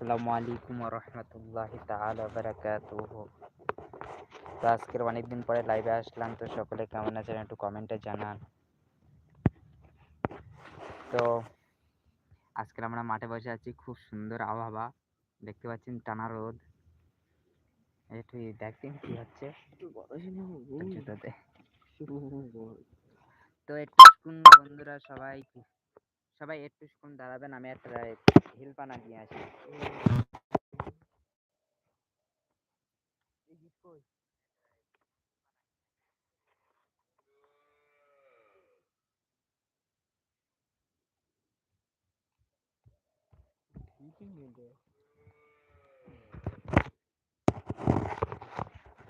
আসসালামু আলাইকুম রহমতুল্লাহ তো আজকের অনেকদিন পরে লাইভে আসলাম তো সকলে কেমন আছেন একটু কমেন্টে জানান। তো আমরা মাঠে বসে আছি খুব সুন্দর আবহাওয়া। দেখতে পাচ্ছেন টানা রোদ। একটু দেখছেন কি হচ্ছে। তো একটু বন্ধুরা সবাই। সবাই একটু দাঁড়াবেন আমি একটা হিলপানা নিয়ে আসি।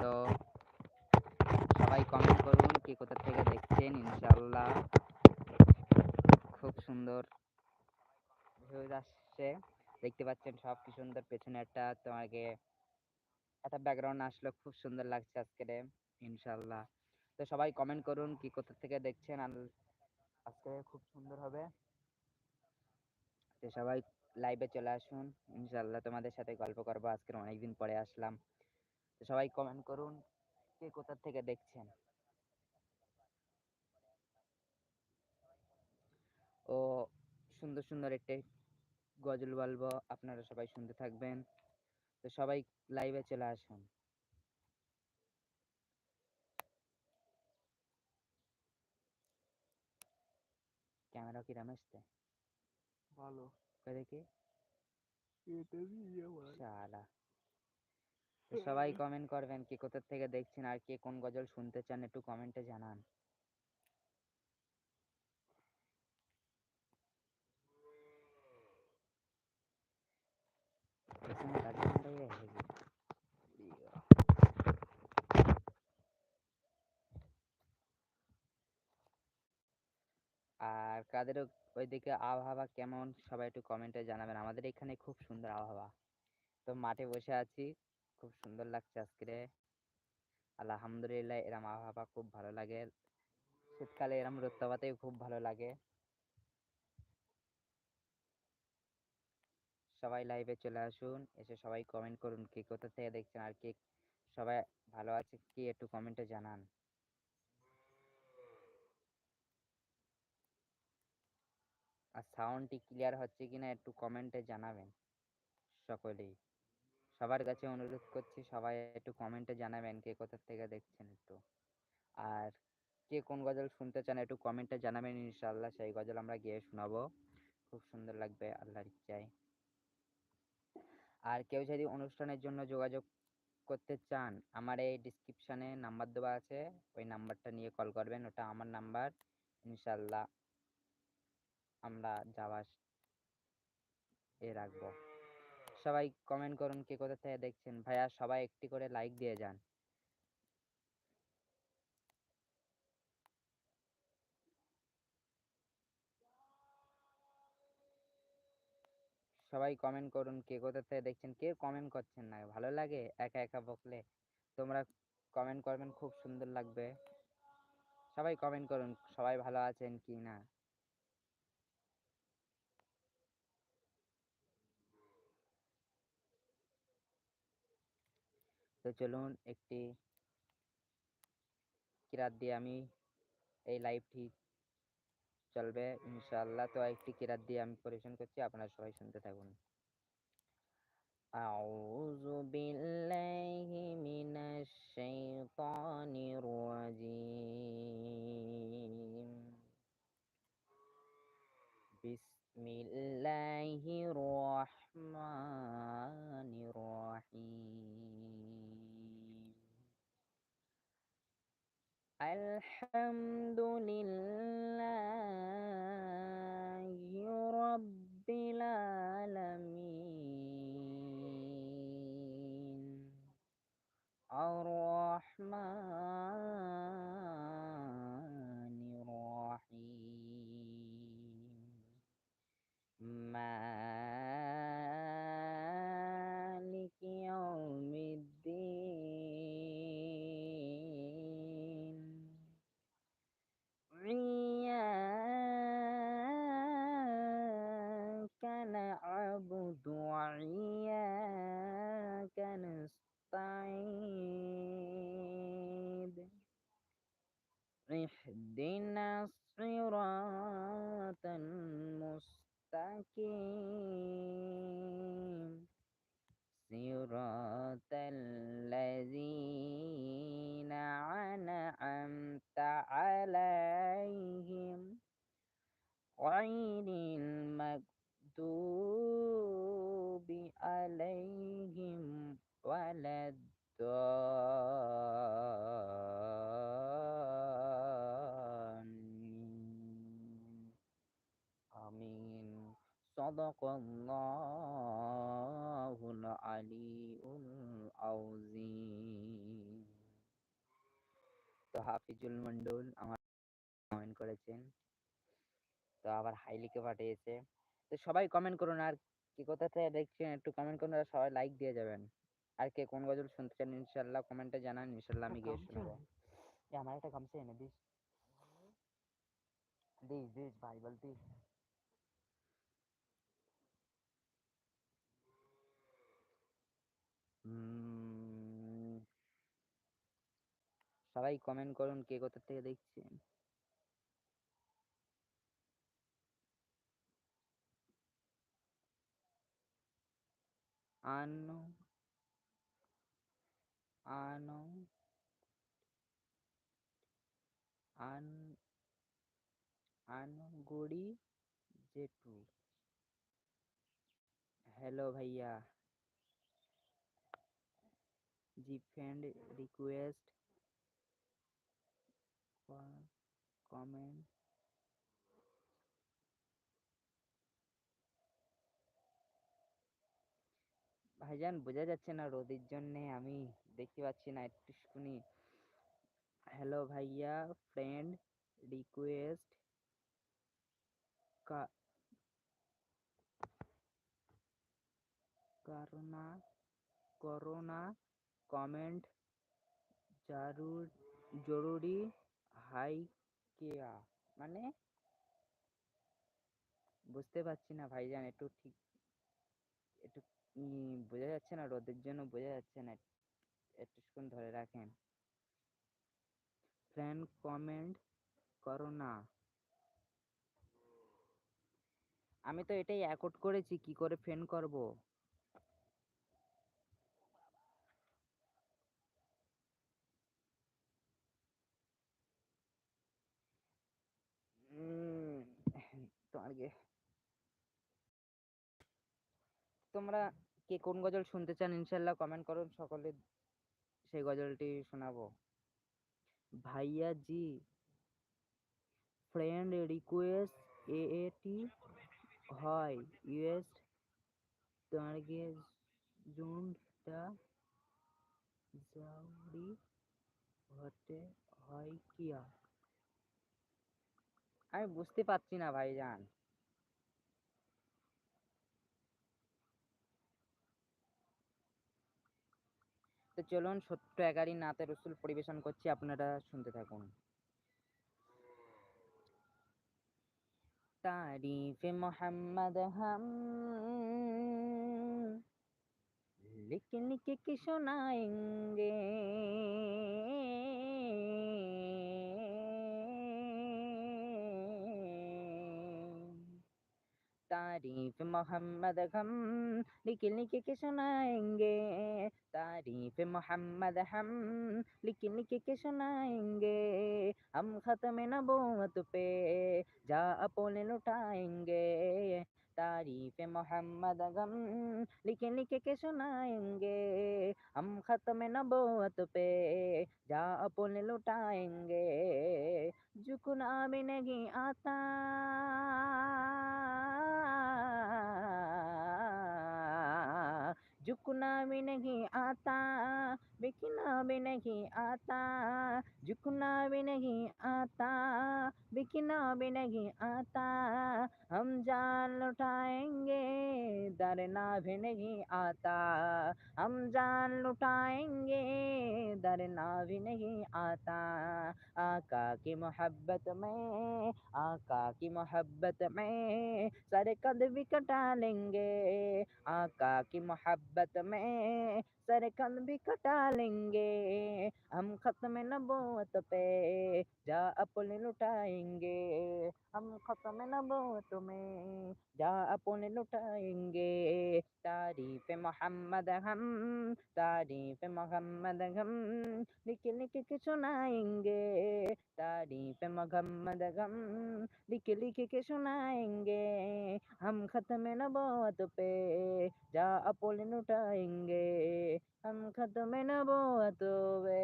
তো সবাই কমেন্ট করুন কে কোথা থেকে দেখছেন ইনশাল্লাহ খুব সুন্দর। ভিউজ আসছে দেখতে পাচ্ছেন সব কি সুন্দর, পেছনে একটা তোমাকে একটা ব্যাকগ্রাউন্ড আসলো, খুব সুন্দর লাগছে আজকে ইনশাল্লাহ। তো সবাই কমেন্ট করুন কি কোথা থেকে দেখছেন আজকে খুব সুন্দর হবে। তো সবাই লাইভে চলে আসুন, ইনশাল্লাহ তোমাদের সাথে গল্প করব, আজকের অনেকদিন পরে আসলাম। তো সবাই কমেন্ট করুন কে কোথা থেকে দেখছেন। ও সুন্দর সুন্দর একটি গজল বলব আপনারা সবাই শুনতে থাকবেন। তো সবাই লাইভে চলে আসুন। ক্যামেরা কি আসছে ভালো। দেখি? শালা। তো। সবাই কমেন্ট করবেন কে কোথা থেকে দেখছেন আর কে কোন গজল শুনতে চান একটু কমেন্টে জানান। আর কাদের ওইদিকে আবহাওয়া কেমন? সবাই একটু কমেন্টে জানাবেন। আমাদের এখানে খুব সুন্দর আবহাওয়া। তো মাঠে বসে আছি। খুব সুন্দর লাগছে আজকে। আলহামদুলিল্লাহ এরম আবহাওয়া খুব ভালো লাগে। শীতকালে এরম রোদ খুব ভালো লাগে। সবাই লাইভে চলে আসুন, এসে সবাই কমেন্ট করুন কে কোথা থেকে দেখছেন আর কে সবাই ভালো আছে কি একটু কমেন্টে জানান। আর সাউন্ডটি ক্লিয়ার হচ্ছে কিনা একটু কমেন্টে জানাবেন সকলেই। সবার কাছে অনুরোধ করছি সবাই একটু কমেন্টে জানাবেন কে কোথা থেকে দেখছেন একটু। আর কে কোন গজল শুনতে চান একটু কমেন্টে জানাবেন ইনশাল্লাহ সেই গজল আমরা গিয়ে শোনাবো। খুব সুন্দর লাগবে, আল্লাহর ইচ্ছায়। আর কেউ যদি অনুষ্ঠানের জন্য যোগাযোগ করতে চান, আমার এই ডিসক্রিপশানে নাম্বার দেওয়া আছে। ওই নাম্বারটা নিয়ে কল করবেন। ওটা আমার নাম্বার ইনশাল্লাহ আমরা যাওয়া এ রাখব। সবাই কমেন্ট করুন কে কোথা থেকে দেখছেন। ভাইয়া সবাই একটি করে লাইক দিয়ে যান। সবাই কমেন্ট করুন কে কোথা থেকে দেখছেন, কেউ কমেন্ট করছেন না। ভালো লাগে একা একা বকলে। তোমরা কমেন্ট করবেন, খুব সুন্দর লাগবে। সবাই কমেন্ট করুন, সবাই ভালো আছেন কি না। তো চলুন একটি কিরাত দিয়ে আমি এই লাইভটি চলবে। ইনশাআল্লাহ তো একটি কিরাত দিয়ে আমি পরিবেশন করছি। আপনারা সবাই শুনতে থাকুন। আউযু صراطا مستقيم. صراط الذين أنعمت عليهم غير المكتوب عليهم ولا الضالين. صدق الله العلي العظيم তো হাফিজুল মন্ডল আমার কমেন্ট করেছেন তো আবার হাই লিখে পাঠিয়েছে তো সবাই কমেন্ট করুন আর কি কোথা থেকে দেখছেন একটু কমেন্ট করুন আর সবাই লাইক দিয়ে যাবেন আর কে কোন গজল শুনতে চান ইনশাল্লাহ কমেন্টে জানান ইনশাল্লাহ আমি গিয়ে শুনবো এ আমার একটা গামছা এনে দিস দিস দিস ভাই বলতি সবাই কমেন্ট করুন কে কোথা থেকে দেখছেন। আনো আনো, আন, আনগুড়ি জেঠু। হ্যালো ভাইয়া। জি ফ্রেন্ড রিকোয়েস্ট কমেন্ট ভাইজান, বোঝা যাচ্ছে না রোদের জন্যে আমি দেখতে পাচ্ছি না একটুখানি হ্যালো ভাইয়া ফ্রেন্ড রিকোয়েস্ট করোনা করোনা কমেন্ট জারুর জরুরি হাই কেয়া মানে? বুঝতে পারছি না ভাইজান, একটু ঠিক, একটু বোঝা যাচ্ছে না, রোদের জন্য বোঝা যাচ্ছে না একটুক্ষণ ধরে রাখেন। ফ্রেন্ড কমেন্ট করো না। আমি তো এটাই অ্যাকোড করেছি, কি করে ফ্রেন্ড করব? গে- তোমরা কে কোন গজল শুনতে চান, ইনশাল্লাহ কমেন্ট করুন, সকলে সেই গজলটি শোনাবো। ভাইয়া জি ফ্রেন্ড রিকোয়েস্ট এ এটি হয় ইউএস আমি বুঝতে পারছি না ভাইজান। তো চলুন ছোট্ট একারি নাতে রসুল পরিবেশন করছি আপনারা শুনতে থাকুন तारीफ मोहम्मद हम लिख लिख के सुनाएंगे तारीफ़ मोहम्मद हम लिख लिख के सुनाएँगे। तारीफ़ मोहम्मद हम लिख लिख के सुनाएँगे। हम खत्म नबूवत पे जा अपने लुटाएँगे। तारीफ़ मोहम्मद गम लिख लिख के सुनाएँगे। हम खत्म नबूवत पे जा अपने लुटाएँगे। झुकना भी नहीं आता। झुकना भी नहीं आता बिकना भी नहीं आता झुकना भी नहीं आता बिकना भी नहीं आता। हम जान लुटाएँगे, डरना भी नहीं आता। हम जान लुटाएँगे, डरना भी नहीं आता। आका की मोहब्बत में, आका की मोहब्बत में, सर कद भी कटा लेंगे। आका की मोहब्बत में सर कद भी कटा लेंगे। हम खत्म नबूवत पे जा अपने लुटाएँगे। हम खत्म नबूवत में जा अपने लुटाएँगे। तारीफ़ मोहम्मद हम, तारीफ़ मोहम्मद हम लिख लिख के सुनाएँगे। गाड़ी पे मगम्मद गम लिख लिख के सुनाएंगे हम खत्म नबोत पे जा अपोलिन उठाएंगे हम खत्म नबोत पे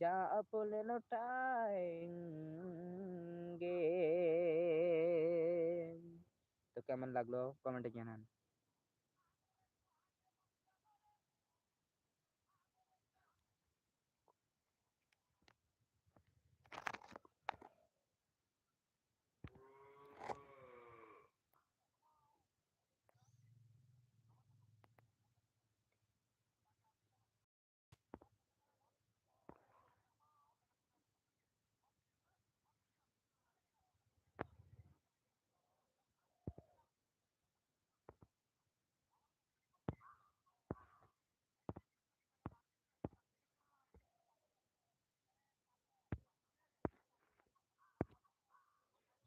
जा अपोलिन उठाएंगे তো কেমন লাগল কমেন্টে জানান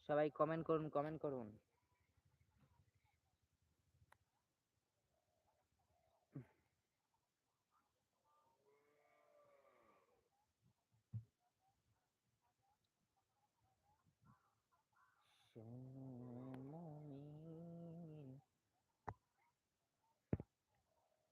সবাই কমেন্ট করুন কমেন্ট করুন।